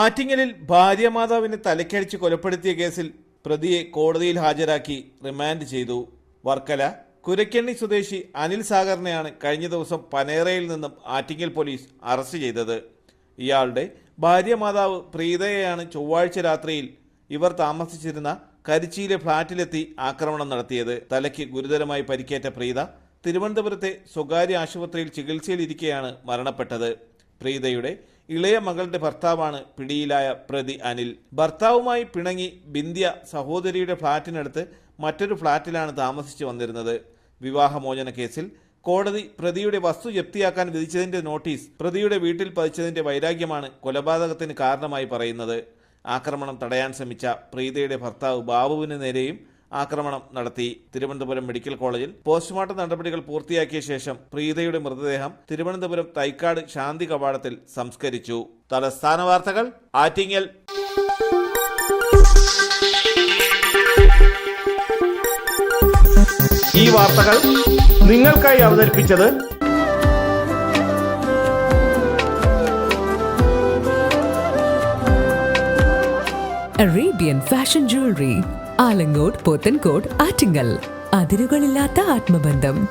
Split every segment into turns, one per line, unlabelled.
ആറ്റിങ്ങലിൽ ഭാര്യമാതാവിനെ തലക്കടിച്ച് കൊലപ്പെടുത്തിയ കേസിൽ പ്രതിയെ കോടതിയിൽ ഹാജരാക്കി റിമാൻഡ് ചെയ്തു. വർക്കല കുരക്കണ്ണി സ്വദേശി അനിൽ സാഗറിനെയാണ് കഴിഞ്ഞ ദിവസം പനേറയിൽ നിന്നും ആറ്റിങ്ങൽ പോലീസ് അറസ്റ്റ് ചെയ്തത്. ഇയാളുടെ ഭാര്യമാതാവ് പ്രീതയെയാണ് ചൊവ്വാഴ്ച രാത്രിയിൽ ഇവർ താമസിച്ചിരുന്ന കരിച്ചിയിലെ ഫ്ളാറ്റിലെത്തി ആക്രമണം നടത്തിയത്. തലയ്ക്ക് ഗുരുതരമായി പരിക്കേറ്റ പ്രീത തിരുവനന്തപുരത്തെ സ്വകാര്യ ആശുപത്രിയിൽ ചികിത്സയിലിരിക്കെയാണ് മരണപ്പെട്ടത്. പ്രീതയുടെ ഇളയ മകളുടെ ഭർത്താവാണ് പിടിയിലായ പ്രതി അനിൽ. ഭർത്താവുമായി പിണങ്ങി ബിന്ദ്യ സഹോദരിയുടെ ഫ്ളാറ്റിനടുത്ത് മറ്റൊരു ഫ്ളാറ്റിലാണ് താമസിച്ചു വന്നിരുന്നത്. വിവാഹമോചന കേസിൽ കോടതി പ്രതിയുടെ വസ്തു ജപ്തിയാക്കാൻ വിധിച്ചതിന്റെ നോട്ടീസ് പ്രതിയുടെ വീട്ടിൽ പതിച്ചതിന്റെ വൈരാഗ്യമാണ് കൊലപാതകത്തിന് കാരണമായി പറയുന്നത്. ആക്രമണം തടയാൻ ശ്രമിച്ച പ്രീതയുടെ ഭർത്താവ് ബാബുവിന് നേരെയും ആക്രമണം നടത്തി. തിരുവനന്തപുരം മെഡിക്കൽ കോളേജിൽ പോസ്റ്റ്മോർട്ടം നടപടികൾ പൂർത്തിയാക്കിയ ശേഷം പ്രീതയുടെ മൃതദേഹം തിരുവനന്തപുരം തൈക്കാട് ശാന്തി കവാടത്തിൽ സംസ്കരിച്ചു. തലസ്ഥാന വാർത്തകൾ ആറ്റിങ്ങൽ. ഈ വാർത്തകൾ നിങ്ങൾക്കായി അവതരിപ്പിച്ചത്
Arabian fashion jewellery Alangode Pothencode Attingal. അതിരുകളില്ലാത്ത ആത്മബന്ധം.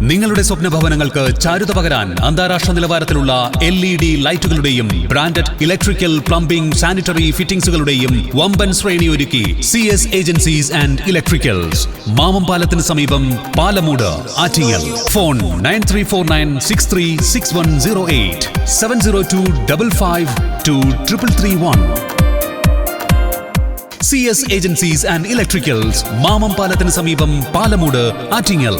നിങ്ങളുടെ സ്വപ്ന ഭവനങ്ങൾക്ക് ചാരുത പകരാൻ അന്താരാഷ്ട്ര നിലവാരത്തിലുള്ള എൽ ഇ ഡി ലൈറ്റുകളുടെയും ബ്രാൻഡഡ് ഇലക്ട്രിക്കൽ പ്ലംബിംഗ് സാനിറ്ററി ഫിറ്റിംഗ്സുകളുടെയും വമ്പൻ ശ്രേണി ഒരുക്കി C S agencies and electricals. Mamam പാലത്തിന് സമീപം Palamoodu Attingal. Phone nine three four nine six three six one zero eight. Seven zero two double five two triple three one. C S agencies and electricals Mamam പാലത്തിന് സമീപം പാലമൂട് ആറ്റിങ്ങൽ.